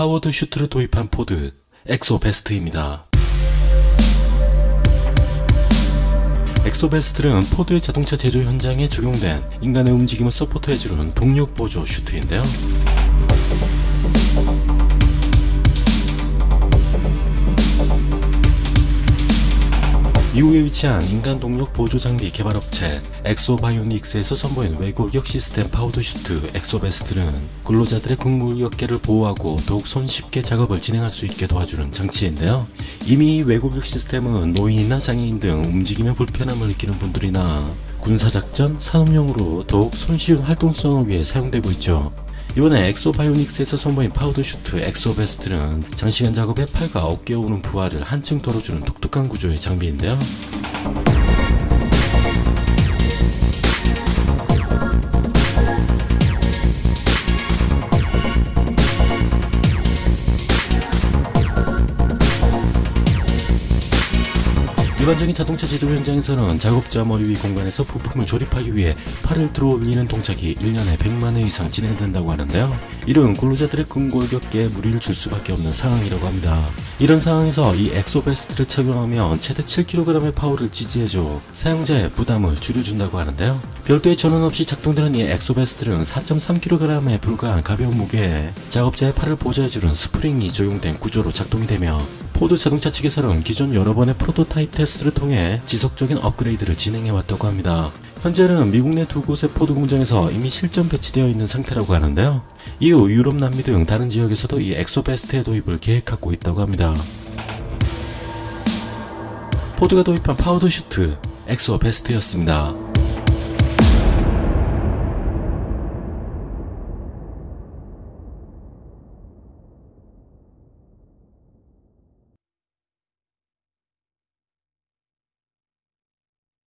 파워드 슈트를 도입한 포드 엑소베스트입니다. 엑소베스트는 포드의 자동차 제조 현장에 적용된 인간의 움직임을 서포트해주는 동력 보조 슈트인데요. 미국에 위치한 인간 동력 보조 장비 개발 업체 엑소바이오닉스에서 선보인 외골격 시스템 파우더 슈트 엑소베스트는 근로자들의 근골격계를 보호하고 더욱 손쉽게 작업을 진행할 수 있게 도와주는 장치인데요. 이미 외골격 시스템은 노인이나 장애인 등 움직임에 불편함을 느끼는 분들이나 군사작전, 산업용으로 더욱 손쉬운 활동성을 위해 사용되고 있죠. 이번에 엑소 바이오닉스에서 선보인 파우더 슈트 엑소 베스트는 장시간 작업에 팔과 어깨에 오는 부하를 한층 덜어주는 독특한 구조의 장비인데요. 일반적인 자동차 제조 현장에서는 작업자 머리 위 공간에서 부품을 조립하기 위해 팔을 들어 올리는 동작이 1년에 100만 회 이상 진행된다고 하는데요. 이런 근로자들의 근골격계에 무리를 줄 수밖에 없는 상황이라고 합니다. 이런 상황에서 이 엑소베스트를 착용하면 최대 7kg의 파워를 지지해줘 사용자의 부담을 줄여준다고 하는데요. 별도의 전원 없이 작동되는 이 엑소베스트는 4.3kg에 불과한 가벼운 무게에 작업자의 팔을 보좌해주는 스프링이 적용된 구조로 작동이 되며 포드 자동차 측에서는 기존 여러 번의 프로토타입 테스트를 통해 지속적인 업그레이드를 진행해왔다고 합니다. 현재는 미국 내 두 곳의 포드 공장에서 이미 실전 배치되어 있는 상태라고 하는데요. 이후 유럽, 남미 등 다른 지역에서도 이 엑소베스트의 도입을 계획하고 있다고 합니다. 포드가 도입한 파우더 슈트 엑소베스트였습니다.